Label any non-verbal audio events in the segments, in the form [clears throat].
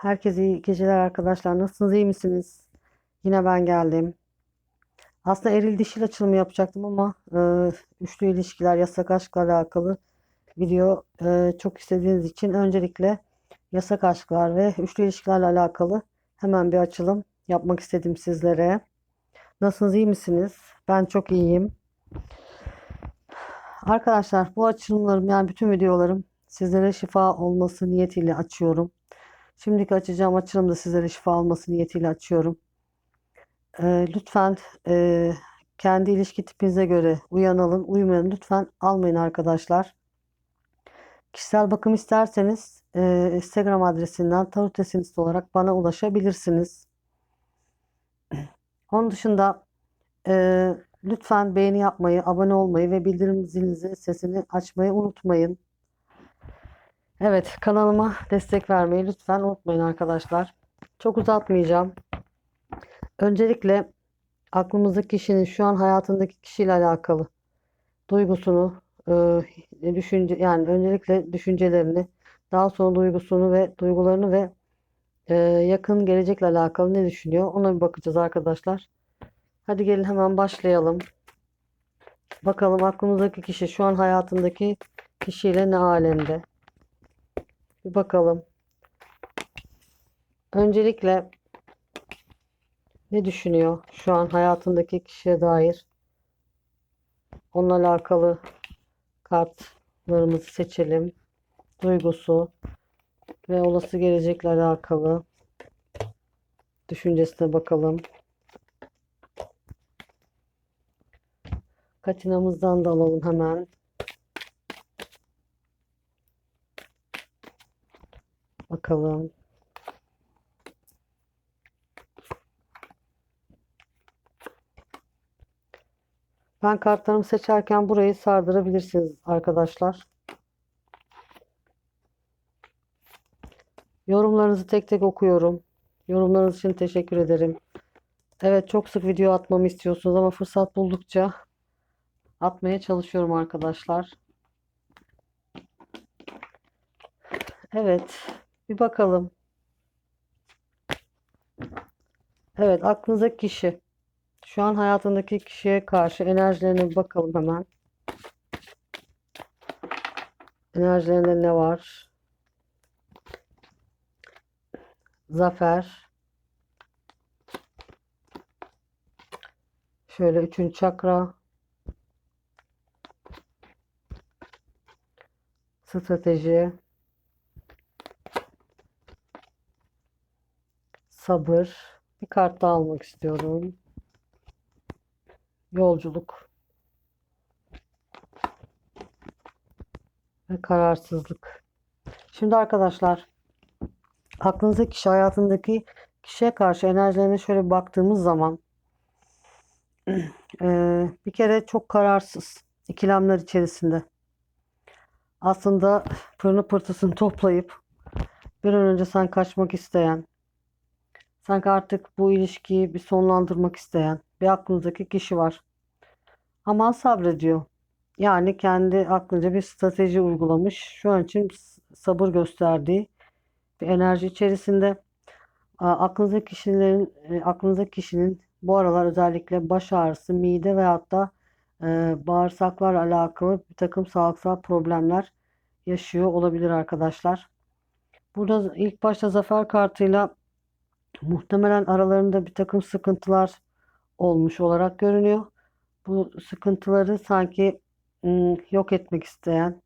Herkese iyi geceler arkadaşlar. Nasılsınız? iyi misiniz? Yine ben geldim. Aslında eril dişil açılımı yapacaktım ama e, üçlü ilişkiler, yasak aşkla alakalı video e, çok istediğiniz için öncelikle yasak aşklar ve üçlü ilişkilerle alakalı hemen bir açılım yapmak istedim sizlere. Nasılsınız? iyi misiniz? Ben çok iyiyim. Arkadaşlar bu açılımlarım yani bütün videolarım sizlere şifa olması niyetiyle açıyorum. Şimdiki açacağım açılım da sizlere şifa olması niyetiyle açıyorum. Ee, lütfen e, kendi ilişki tipinize göre uyanalım, uyumayın. Lütfen almayın arkadaşlar. Kişisel bakım isterseniz e, Instagram adresinden tarot olarak bana ulaşabilirsiniz. Onun dışında e, lütfen beğeni yapmayı, abone olmayı ve bildirim zilinizi sesini açmayı unutmayın. Evet, kanalıma destek vermeyi lütfen unutmayın arkadaşlar. Çok uzatmayacağım. Öncelikle aklımızdaki kişinin şu an hayatındaki kişiyle alakalı duygusunu, e, düşünce yani öncelikle düşüncelerini, daha sonra duygusunu ve duygularını ve e, yakın gelecekle alakalı ne düşünüyor ona bir bakacağız arkadaşlar. Hadi gelin hemen başlayalım. Bakalım aklımızdaki kişi şu an hayatındaki kişiyle ne alemde. Bir bakalım. Öncelikle ne düşünüyor şu an hayatındaki kişiye dair? Onunla alakalı kartlarımızı seçelim. Duygusu ve olası gelecekle alakalı düşüncesine bakalım. Katinamızdan da alalım hemen. Bakalım. Ben kartlarımı seçerken burayı sardırabilirsiniz arkadaşlar. Yorumlarınızı tek tek okuyorum. Yorumlarınız için teşekkür ederim. Evet çok sık video atmamı istiyorsunuz ama fırsat buldukça atmaya çalışıyorum arkadaşlar. Evet. Bir bakalım. Evet, aklınızdaki kişi. Şu an hayatındaki kişiye karşı enerjilerine bir bakalım hemen. Enerjilerinde ne var? Zafer. Şöyle üçüncü çakra. Strateji. Sabır. Bir kart daha almak istiyorum. Yolculuk. Ve kararsızlık. Şimdi arkadaşlar aklınızdaki kişi hayatındaki kişiye karşı enerjilerine şöyle baktığımız zaman [clears throat] bir kere çok kararsız ikilemler içerisinde. Aslında pırını pırtısını toplayıp bir an önce sen kaçmak isteyen Sanki artık bu ilişkiyi bir sonlandırmak isteyen bir aklınızdaki kişi var. Ama sabrediyor. Yani kendi aklınca bir strateji uygulamış. Şu an için sabır gösterdiği bir enerji içerisinde. Aklınızdaki kişilerin, e, aklınızdaki kişinin bu aralar özellikle baş ağrısı, mide veyahut da e, bağırsaklarla alakalı bir takım sağlıksal problemler yaşıyor olabilir arkadaşlar. Burada ilk başta zafer kartıyla Muhtemelen aralarında bir takım sıkıntılar olmuş olarak görünüyor. Bu sıkıntıları sanki yok etmek isteyen,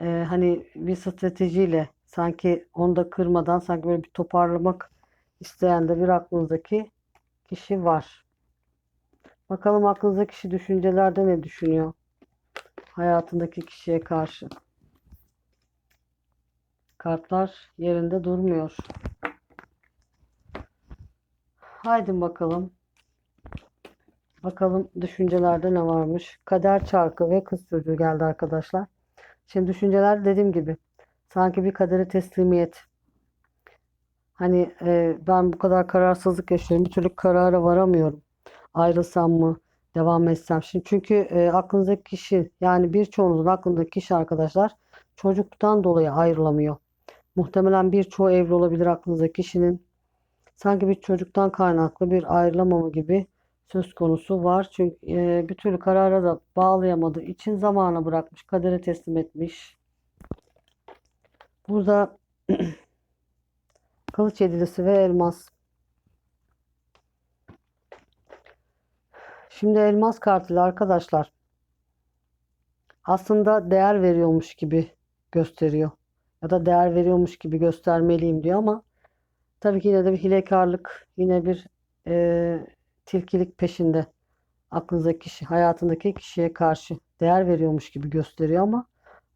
e, hani bir stratejiyle sanki onu da kırmadan sanki böyle bir toparlamak isteyen de bir aklınızdaki kişi var. Bakalım aklınızdaki kişi düşüncelerde ne düşünüyor? Hayatındaki kişiye karşı. Kartlar yerinde durmuyor. Haydi bakalım. Bakalım düşüncelerde ne varmış. Kader çarkı ve kız çocuğu geldi arkadaşlar. Şimdi düşünceler dediğim gibi sanki bir kadere teslimiyet. Hani e, ben bu kadar kararsızlık yaşıyorum. Bir türlü karara varamıyorum. Ayrılsam mı? Devam etsem. Şimdi çünkü e, aklınızdaki kişi yani birçoğunuzun aklındaki kişi arkadaşlar çocukluktan dolayı ayrılamıyor. Muhtemelen birçoğu evli olabilir aklınızdaki kişinin. Sanki bir çocuktan kaynaklı bir ayrılamama gibi söz konusu var. Çünkü e, bir türlü karara da bağlayamadığı için zamana bırakmış, kadere teslim etmiş. Burada [clears throat] kılıç yedilisi ve elmas. Şimdi elmas kartıyla arkadaşlar aslında değer veriyormuş gibi gösteriyor. Ya da değer veriyormuş gibi göstermeliyim diyor ama tabii ki yine de bir hilekarlık, yine bir e, tilkilik peşinde aklınızdaki kişi, hayatındaki kişiye karşı değer veriyormuş gibi gösteriyor ama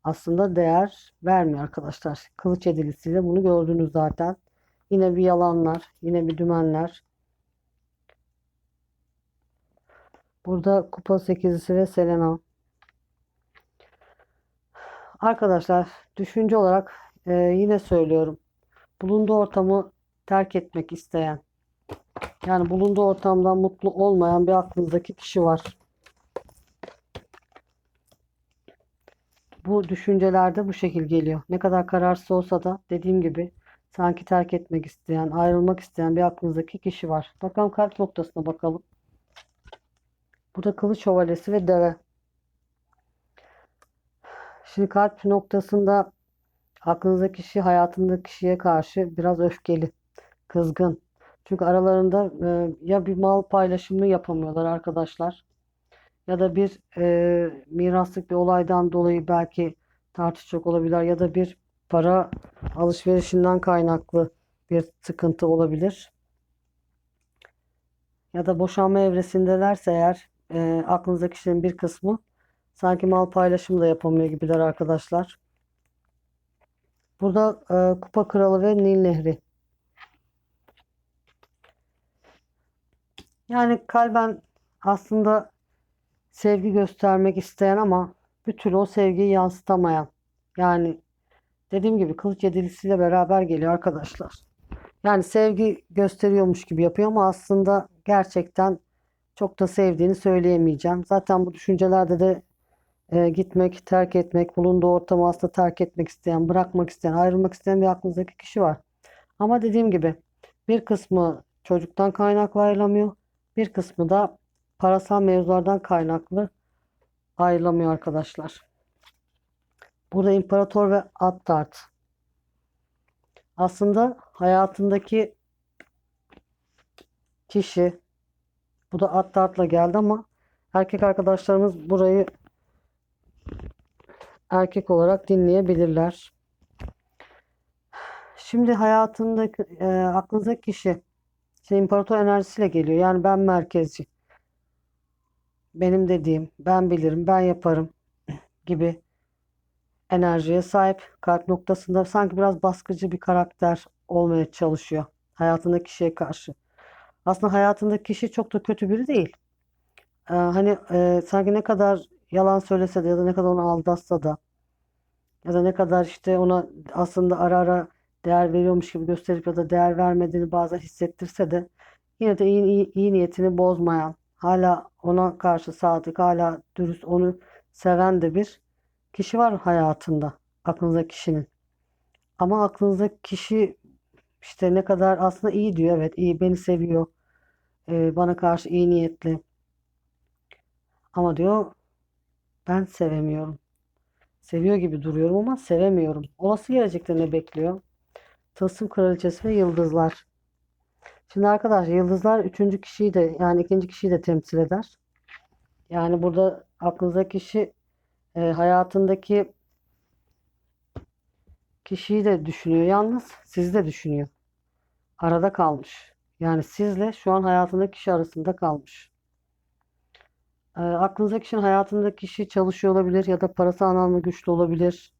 aslında değer vermiyor arkadaşlar. Kılıç edilisiyle bunu gördünüz zaten. Yine bir yalanlar, yine bir dümenler. Burada kupa sekizlisi ve Selena. Arkadaşlar düşünce olarak e, yine söylüyorum. Bulunduğu ortamı terk etmek isteyen, yani bulunduğu ortamdan mutlu olmayan bir aklınızdaki kişi var. Bu düşüncelerde bu şekil geliyor. Ne kadar kararsız olsa da dediğim gibi sanki terk etmek isteyen, ayrılmak isteyen bir aklınızdaki kişi var. Bakalım kalp noktasına bakalım. Burada kılıç şövalyesi ve deve. Şimdi kalp noktasında aklınızdaki kişi hayatındaki kişiye karşı biraz öfkeli, kızgın. Çünkü aralarında e, ya bir mal paylaşımı yapamıyorlar arkadaşlar ya da bir e, miraslık bir olaydan dolayı belki tartışacak olabilir ya da bir para alışverişinden kaynaklı bir sıkıntı olabilir. Ya da boşanma evresindelerse eğer e, aklınızdaki kişinin bir kısmı sanki mal paylaşımı da yapamıyor gibiler arkadaşlar. Burada e, Kupa Kralı ve Nil Nehri. Yani kalben aslında sevgi göstermek isteyen ama bir türlü o sevgiyi yansıtamayan. Yani dediğim gibi kılıç yedilisiyle beraber geliyor arkadaşlar. Yani sevgi gösteriyormuş gibi yapıyor ama aslında gerçekten çok da sevdiğini söyleyemeyeceğim. Zaten bu düşüncelerde de e, gitmek, terk etmek, bulunduğu ortamı aslında terk etmek isteyen, bırakmak isteyen, ayrılmak isteyen bir aklınızdaki kişi var. Ama dediğim gibi bir kısmı çocuktan kaynaklı ayrılamıyor. Bir kısmı da parasal mevzulardan kaynaklı ayrılamıyor arkadaşlar. Burada imparator ve Attart. Aslında hayatındaki kişi bu da Attart'la geldi ama erkek arkadaşlarımız burayı erkek olarak dinleyebilirler. Şimdi hayatındaki e, aklınızdaki kişi şimdi imparator enerjisiyle geliyor. Yani ben merkezci. Benim dediğim, ben bilirim, ben yaparım gibi enerjiye sahip. Kalp noktasında sanki biraz baskıcı bir karakter olmaya çalışıyor hayatındaki kişiye karşı. Aslında hayatındaki kişi çok da kötü biri değil. Ee, hani e, sanki ne kadar yalan söylese de ya da ne kadar onu aldatsa da ya da ne kadar işte ona aslında ara ara değer veriyormuş gibi gösterip ya da değer vermediğini bazen hissettirse de yine de iyi, iyi, iyi niyetini bozmayan, hala ona karşı sadık, hala dürüst, onu seven de bir kişi var hayatında. Aklınızdaki kişinin. Ama aklınızdaki kişi işte ne kadar aslında iyi diyor. Evet iyi beni seviyor. Ee, bana karşı iyi niyetli. Ama diyor ben sevemiyorum. Seviyor gibi duruyorum ama sevemiyorum. Olası gelecekte ne bekliyor? Tılsım Kraliçesi ve Yıldızlar. Şimdi arkadaşlar yıldızlar üçüncü kişiyi de yani ikinci kişiyi de temsil eder. Yani burada aklınızdaki kişi e, hayatındaki kişiyi de düşünüyor. Yalnız sizi de düşünüyor. Arada kalmış. Yani sizle şu an hayatındaki kişi arasında kalmış. E, aklınızdaki kişinin hayatındaki kişi çalışıyor olabilir ya da parası anlamda güçlü olabilir.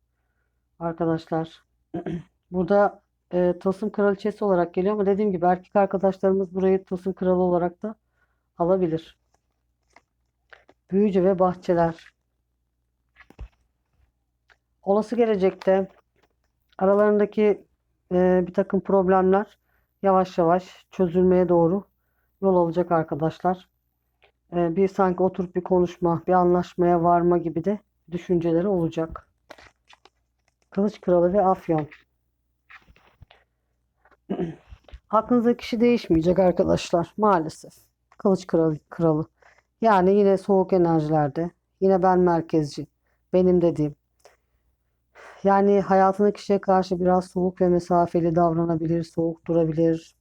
Arkadaşlar. [clears throat] Burada e, Tılsım Kraliçesi olarak geliyor ama dediğim gibi erkek arkadaşlarımız burayı Tılsım Kralı olarak da alabilir. Büyücü ve bahçeler. Olası gelecekte aralarındaki e, bir takım problemler yavaş yavaş çözülmeye doğru yol alacak arkadaşlar. E, bir sanki oturup bir konuşma, bir anlaşmaya varma gibi de düşünceleri olacak. Kılıç Kralı ve Afyon. [clears throat] Aklınızdaki kişi değişmeyecek arkadaşlar maalesef. Kılıç kralı, kralı. Yani yine soğuk enerjilerde. Yine ben merkezci. Benim dediğim. Yani hayatındaki kişiye karşı biraz soğuk ve mesafeli davranabilir, soğuk durabilir.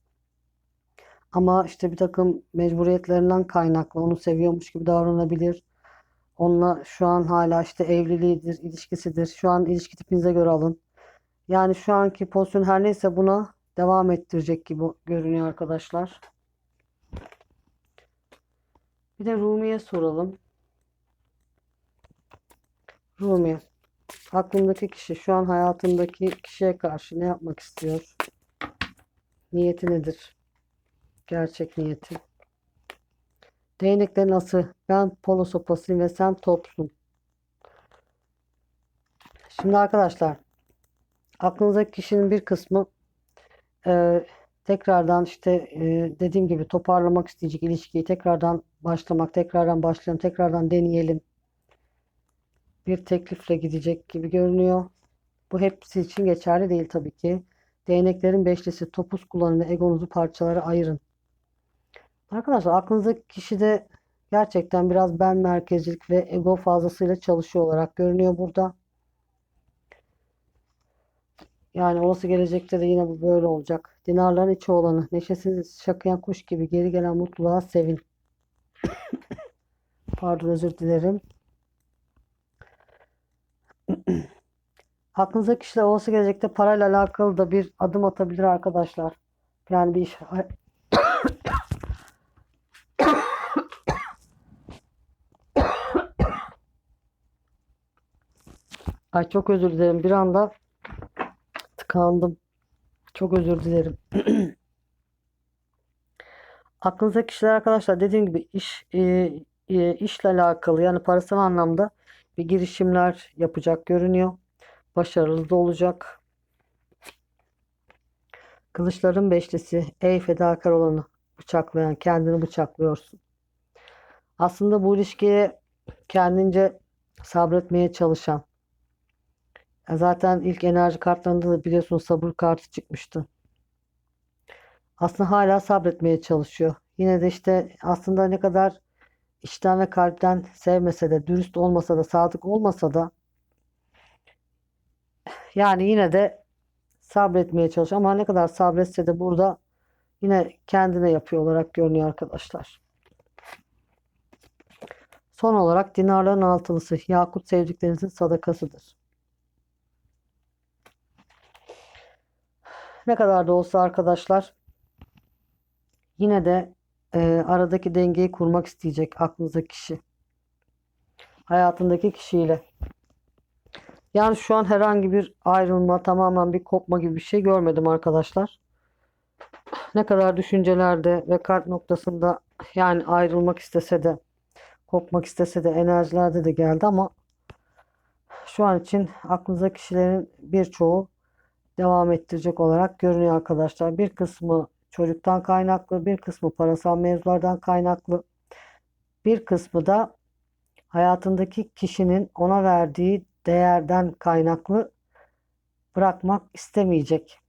Ama işte bir takım mecburiyetlerinden kaynaklı onu seviyormuş gibi davranabilir. Onunla şu an hala işte evliliğidir, ilişkisidir. Şu an ilişki tipinize göre alın. Yani şu anki pozisyon her neyse buna devam ettirecek gibi görünüyor arkadaşlar. Bir de Rumi'ye soralım. Rumi, aklındaki kişi şu an hayatındaki kişiye karşı ne yapmak istiyor? Niyeti nedir? Gerçek niyeti. Değneklerin ası. Ben polo sopasıyım ve sen topsun. Şimdi arkadaşlar aklınızdaki kişinin bir kısmı e, tekrardan işte e, dediğim gibi toparlamak isteyecek ilişkiyi tekrardan başlamak, tekrardan başlayalım, tekrardan deneyelim. Bir teklifle gidecek gibi görünüyor. Bu hepsi için geçerli değil tabii ki. Değneklerin beşlisi topuz kullanın ve egonuzu parçalara ayırın. Arkadaşlar aklınızdaki kişi de gerçekten biraz ben merkezcilik ve ego fazlasıyla çalışıyor olarak görünüyor burada. Yani olası gelecekte de yine bu böyle olacak. Dinarların içi olanı, neşesiz şakıyan kuş gibi geri gelen mutluluğa sevin. [coughs] Pardon özür dilerim. [coughs] Aklınızdaki kişiler olası gelecekte parayla alakalı da bir adım atabilir arkadaşlar. Yani bir iş [coughs] Ay çok özür dilerim. Bir anda tıkandım. Çok özür dilerim. [clears throat] Aklınızdaki kişiler arkadaşlar dediğim gibi iş e, e, işle alakalı yani parasal anlamda bir girişimler yapacak görünüyor. Başarılı da olacak. Kılıçların beşlisi ey fedakar olanı bıçaklayan kendini bıçaklıyorsun. Aslında bu ilişkiye kendince sabretmeye çalışan Zaten ilk enerji kartlarında da biliyorsunuz sabır kartı çıkmıştı. Aslında hala sabretmeye çalışıyor. Yine de işte aslında ne kadar içten ve kalpten sevmese de, dürüst olmasa da, sadık olmasa da yani yine de sabretmeye çalışıyor. Ama ne kadar sabretse de burada yine kendine yapıyor olarak görünüyor arkadaşlar. Son olarak dinarların altılısı Yakut sevdiklerinizin sadakasıdır. Ne kadar da olsa arkadaşlar yine de e, aradaki dengeyi kurmak isteyecek aklınızdaki kişi. Hayatındaki kişiyle. Yani şu an herhangi bir ayrılma, tamamen bir kopma gibi bir şey görmedim arkadaşlar. Ne kadar düşüncelerde ve kalp noktasında yani ayrılmak istese de, kopmak istese de enerjilerde de geldi ama şu an için aklınızdaki kişilerin birçoğu devam ettirecek olarak görünüyor arkadaşlar. Bir kısmı çocuktan kaynaklı, bir kısmı parasal mevzulardan kaynaklı, bir kısmı da hayatındaki kişinin ona verdiği değerden kaynaklı bırakmak istemeyecek.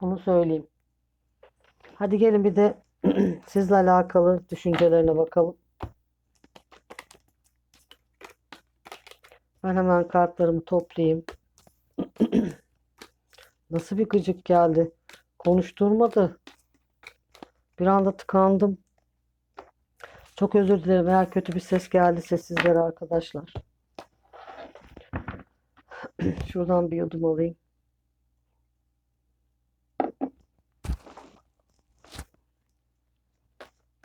Bunu söyleyeyim. Hadi gelin bir de [clears throat] sizle alakalı düşüncelerine bakalım. Ben hemen kartlarımı toplayayım. Nasıl bir gıcık geldi. Konuşturmadı. Bir anda tıkandım. Çok özür dilerim eğer kötü bir ses geldi sessizlere arkadaşlar. [clears throat] Şuradan bir yudum alayım.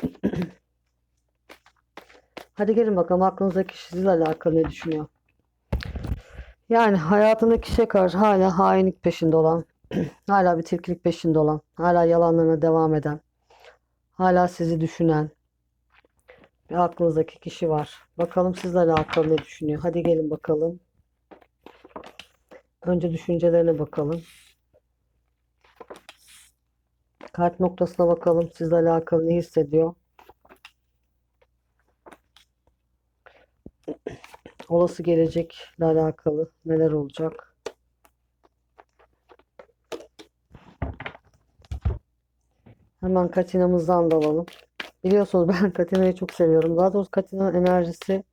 [clears throat] Hadi gelin bakalım aklınızdaki kişiyle alakalı ne düşünüyor? Yani hayatındaki kişiye karşı hala hainlik peşinde olan, [clears throat] hala bir tilkilik peşinde olan, hala yalanlarına devam eden, hala sizi düşünen bir aklınızdaki kişi var. Bakalım sizle alakalı ne düşünüyor? Hadi gelin bakalım. Önce düşüncelerine bakalım. Kalp noktasına bakalım. Sizle alakalı ne hissediyor? Olası gelecekle alakalı neler olacak? Hemen Katina'mızdan da alalım. Biliyorsunuz [laughs] ben Katina'yı çok seviyorum. Daha doğrusu Katina'nın enerjisi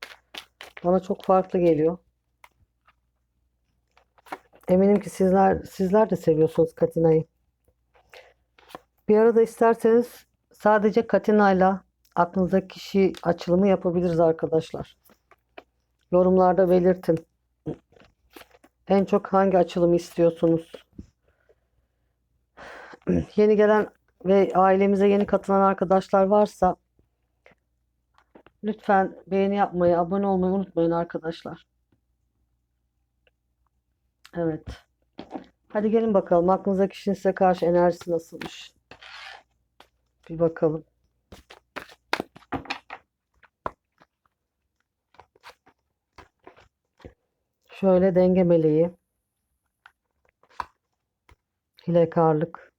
bana çok farklı geliyor. Eminim ki sizler sizler de seviyorsunuz Katina'yı. Bir arada isterseniz sadece Katina'yla aklınızdaki kişi açılımı yapabiliriz arkadaşlar. Yorumlarda belirtin. En çok hangi açılımı istiyorsunuz? [clears throat] Yeni gelen ve ailemize yeni katılan arkadaşlar varsa lütfen beğeni yapmayı, abone olmayı unutmayın arkadaşlar. Evet. Hadi gelin bakalım aklınızdaki kişinin size karşı enerjisi nasılmış? Bir bakalım. Şöyle denge meleği. Hilekarlık.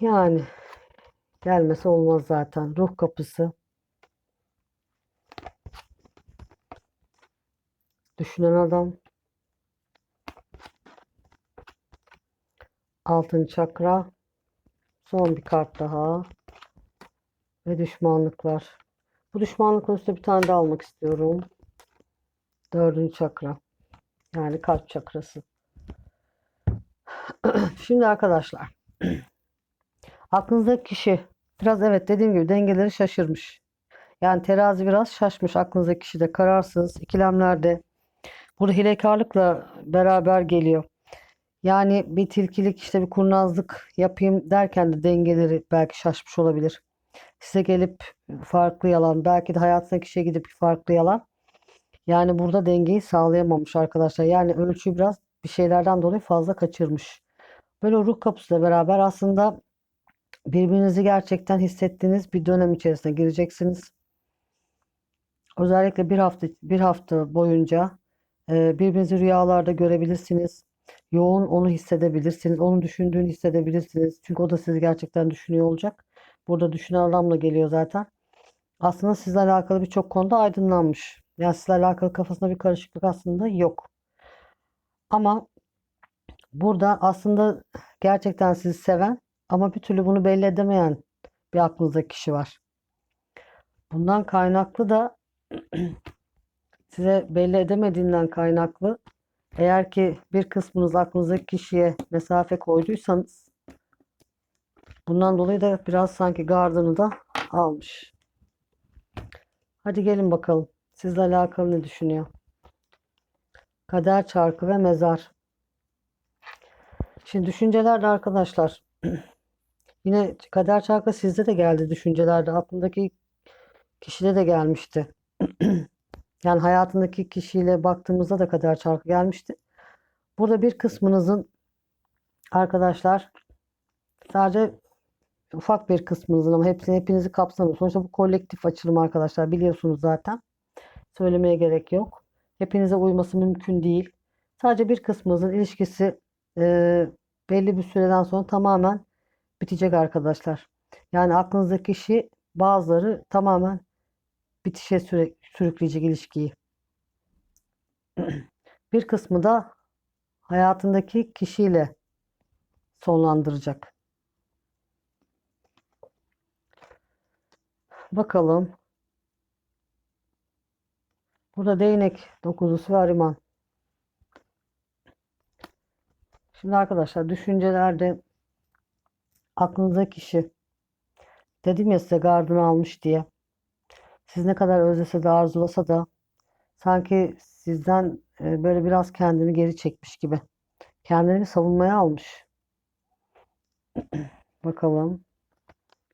Yani gelmesi olmaz zaten. Ruh kapısı. Düşünen adam. Altın çakra. Son bir kart daha. Ve düşmanlıklar. Bu düşmanlıkın üstüne bir tane daha almak istiyorum. Dördüncü çakra. Yani kalp çakrası. [clears throat] Şimdi arkadaşlar. [clears throat] Aklınızdaki kişi biraz evet dediğim gibi dengeleri şaşırmış. Yani terazi biraz şaşmış aklınızdaki kişi de kararsız, ikilemlerde. Burada hilekarlıkla beraber geliyor. Yani bir tilkilik işte bir kurnazlık yapayım derken de dengeleri belki şaşmış olabilir. Size gelip farklı yalan, belki de hayatındaki kişiye gidip farklı yalan. Yani burada dengeyi sağlayamamış arkadaşlar. Yani ölçüyü biraz bir şeylerden dolayı fazla kaçırmış. Böyle ruh kapısıyla beraber aslında birbirinizi gerçekten hissettiğiniz bir dönem içerisine gireceksiniz. Özellikle bir hafta bir hafta boyunca e, birbirinizi rüyalarda görebilirsiniz. Yoğun onu hissedebilirsiniz. Onu düşündüğünü hissedebilirsiniz. Çünkü o da sizi gerçekten düşünüyor olacak. Burada düşünen adamla geliyor zaten. Aslında sizle alakalı birçok konuda aydınlanmış. Sizle alakalı kafasında bir karışıklık aslında yok. Ama burada aslında gerçekten sizi seven ama bir türlü bunu belli edemeyen bir aklınızdaki kişi var. Bundan kaynaklı da [clears throat] size belli edemediğinden kaynaklı eğer ki bir kısmınız aklınızdaki kişiye mesafe koyduysanız bundan dolayı da biraz sanki gardını da almış. Hadi gelin bakalım. Sizle alakalı ne düşünüyor? Kader çarkı ve mezar. Şimdi düşüncelerde arkadaşlar [clears throat] yine kader çarkı sizde de geldi düşüncelerde. Aklındaki kişide de gelmişti. [clears throat] Yani hayatındaki kişiyle baktığımızda da kader çarkı gelmişti. Burada bir kısmınızın arkadaşlar sadece ufak bir kısmınızın ama hepsini hepinizi kapsamıyor. Sonuçta bu kolektif açılım arkadaşlar biliyorsunuz zaten. Söylemeye gerek yok. Hepinize uyması mümkün değil. Sadece bir kısmınızın ilişkisi e, belli bir süreden sonra tamamen bitecek arkadaşlar. Yani aklınızdaki kişi bazıları tamamen bitişe süre, sürükleyecek ilişkiyi. [clears throat] Bir kısmı da hayatındaki kişiyle sonlandıracak. Bakalım. Burada değnek dokuzusu ve ariman. Şimdi arkadaşlar düşüncelerde aklınızdaki kişi dedim ya size gardını almış diye. Siz ne kadar özlese de arzulasa da sanki sizden e, böyle biraz kendini geri çekmiş gibi. Kendini savunmaya almış. [clears throat] Bakalım.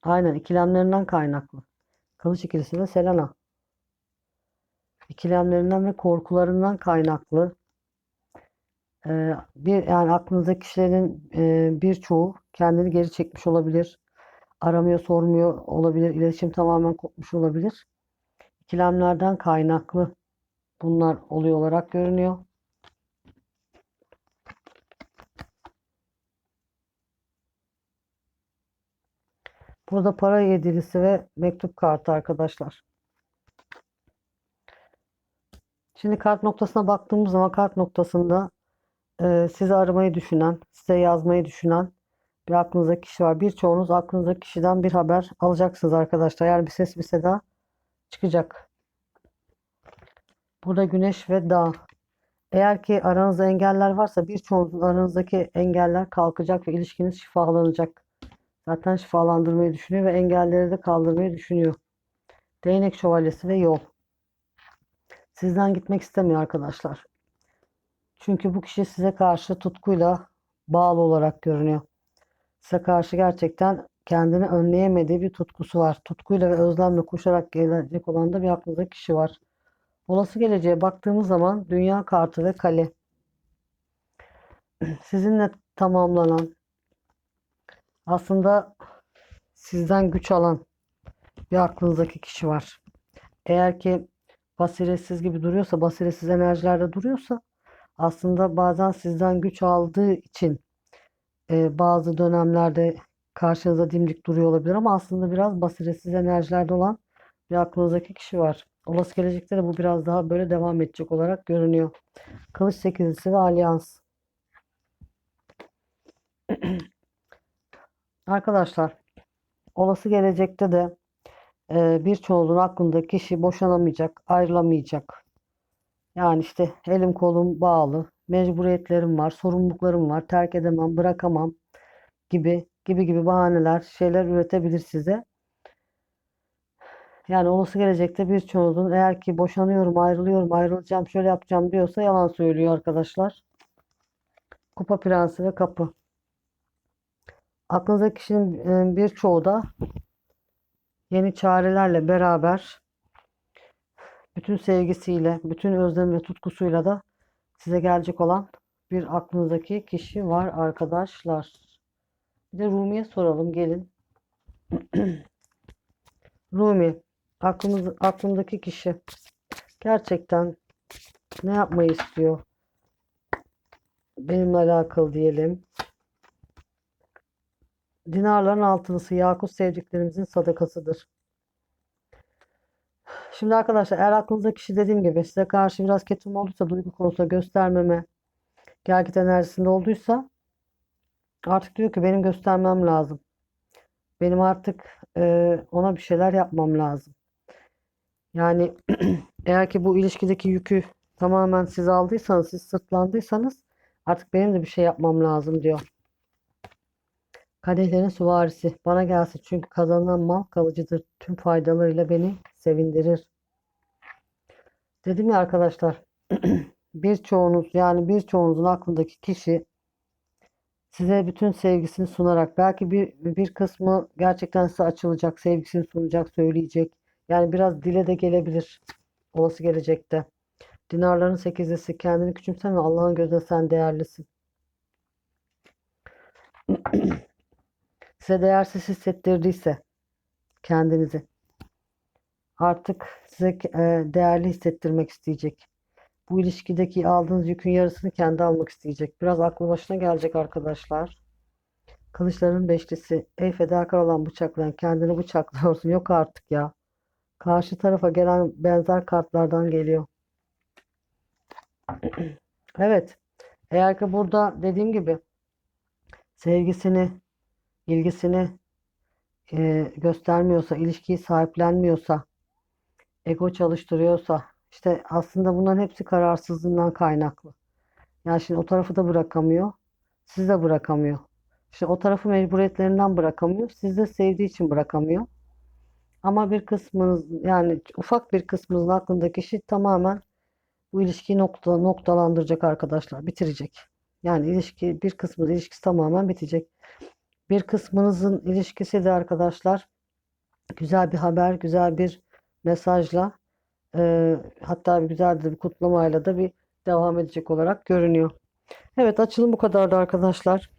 Aynen ikilemlerinden kaynaklı. Kılıç ikilisi ve Selena. İkilemlerinden ve korkularından kaynaklı. Ee, bir yani aklınızdaki kişilerin e, birçoğu kendini geri çekmiş olabilir. Aramıyor, sormuyor olabilir. İletişim tamamen kopmuş olabilir. İkilemlerden kaynaklı bunlar oluyor olarak görünüyor. Burada para yedilisi ve mektup kartı arkadaşlar. Şimdi kart noktasına baktığımız zaman kart noktasında e, sizi aramayı düşünen, size yazmayı düşünen bir aklınızdaki kişi var. Birçoğunuz aklınızdaki kişiden bir haber alacaksınız arkadaşlar. Yani bir ses bir seda çıkacak. Burada güneş ve dağ. Eğer ki aranızda engeller varsa birçoğunuzun aranızdaki engeller kalkacak ve ilişkiniz şifalanacak. Zaten şifalandırmayı düşünüyor ve engelleri de kaldırmayı düşünüyor. Değnek şövalyesi ve yol. Sizden gitmek istemiyor arkadaşlar. Çünkü bu kişi size karşı tutkuyla bağlı olarak görünüyor. Size karşı gerçekten kendini önleyemediği bir tutkusu var. Tutkuyla ve özlemle koşarak gelecek olan da bir aklınızda kişi var. Olası geleceğe baktığımız zaman dünya kartı ve kale. Sizinle tamamlanan, aslında sizden güç alan bir aklınızdaki kişi var. Eğer ki basiretsiz gibi duruyorsa, basiretsiz enerjilerde duruyorsa aslında bazen sizden güç aldığı için e, bazı dönemlerde karşınıza dimdik duruyor olabilir ama aslında biraz basiretsiz enerjilerde olan bir aklınızdaki kişi var. Olası gelecekte de bu biraz daha böyle devam edecek olarak görünüyor. Kılıç sekizlisi ve alyans. [clears throat] Arkadaşlar olası gelecekte de e, birçoğunuzun aklında kişi boşanamayacak, ayrılamayacak. Yani işte elim kolum bağlı, mecburiyetlerim var, sorumluluklarım var, terk edemem, bırakamam gibi gibi gibi bahaneler, şeyler üretebilir size. Yani olası gelecekte birçoğunuzun eğer ki boşanıyorum, ayrılıyorum, ayrılacağım, şöyle yapacağım diyorsa yalan söylüyor arkadaşlar. Kupa prensi ve kapı. Aklınızdaki kişinin birçoğu da yeni çarelerle beraber bütün sevgisiyle, bütün özlem ve tutkusuyla da size gelecek olan bir aklınızdaki kişi var arkadaşlar. Bir de Rumi'ye soralım gelin. [clears throat] Rumi, aklımız, aklımdaki kişi gerçekten ne yapmayı istiyor? Benimle alakalı diyelim. Dinarların altılısı Yakut sevdiklerimizin sadakasıdır. Şimdi arkadaşlar eğer aklınızda kişi dediğim gibi size karşı biraz ketum olduysa duygu konusunda göstermeme gergit enerjisinde olduysa artık diyor ki benim göstermem lazım. Benim artık e, ona bir şeyler yapmam lazım. Yani [clears throat] eğer ki bu ilişkideki yükü tamamen siz aldıysanız, siz sırtlandıysanız artık benim de bir şey yapmam lazım diyor. Kadehlerin süvarisi bana gelsin çünkü kazanılan mal kalıcıdır. Tüm faydalarıyla beni sevindirir. Dedim ya arkadaşlar [clears throat] birçoğunuz yani birçoğunuzun aklındaki kişi size bütün sevgisini sunarak belki bir, bir kısmı gerçekten size açılacak, sevgisini sunacak, söyleyecek. Yani biraz dile de gelebilir olası gelecekte. Dinarların sekizlisi kendini küçümseme Allah'ın gözünde sen değerlisin. [clears throat] Size değersiz hissettirdiyse kendinizi artık size e, değerli hissettirmek isteyecek. Bu ilişkideki aldığınız yükün yarısını kendi almak isteyecek. Biraz aklı başına gelecek arkadaşlar. Kılıçların beşlisi. Ey fedakar olan bıçaklayan kendini bıçaklıyorsun. [laughs] Yok artık ya. Karşı tarafa gelen benzer kartlardan geliyor. [clears throat] Evet. Eğer ki burada dediğim gibi sevgisini, ilgisini e, göstermiyorsa, ilişkiyi sahiplenmiyorsa, ego çalıştırıyorsa, işte aslında bunların hepsi kararsızlığından kaynaklı. Yani şimdi o tarafı da bırakamıyor, siz de bırakamıyor. İşte o tarafı mecburiyetlerinden bırakamıyor, siz de sevdiği için bırakamıyor. Ama bir kısmınız yani ufak bir kısmınızın aklındaki kişi tamamen bu ilişkiyi nokta, noktalandıracak arkadaşlar, bitirecek. Yani ilişki bir kısmınız ilişkisi tamamen bitecek. Bir kısmınızın ilişkisi de arkadaşlar güzel bir haber, güzel bir mesajla e, hatta güzel de bir kutlamayla da bir devam edecek olarak görünüyor. Evet açılım bu kadardı arkadaşlar.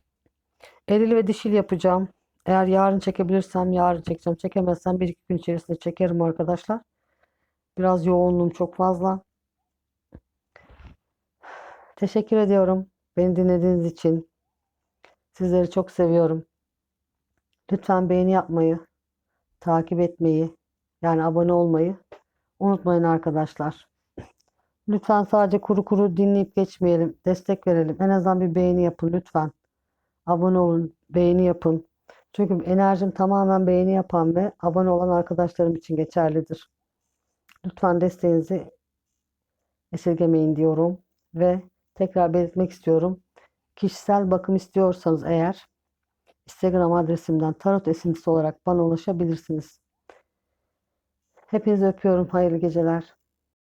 Eril ve dişil yapacağım. Eğer yarın çekebilirsem yarın çekeceğim. Çekemezsem bir iki gün içerisinde çekerim arkadaşlar. Biraz yoğunluğum çok fazla. Teşekkür ediyorum. Beni dinlediğiniz için. Sizleri çok seviyorum. Lütfen beğeni yapmayı, takip etmeyi, yani abone olmayı unutmayın arkadaşlar. Lütfen sadece kuru kuru dinleyip geçmeyelim. Destek verelim. En azından bir beğeni yapın lütfen. Abone olun, beğeni yapın. Çünkü enerjim tamamen beğeni yapan ve abone olan arkadaşlarım için geçerlidir. Lütfen desteğinizi esirgemeyin diyorum ve tekrar belirtmek istiyorum. Kişisel bakım istiyorsanız eğer Instagram adresimden tarot esintisi olarak bana ulaşabilirsiniz. Hepinizi öpüyorum. Hayırlı geceler.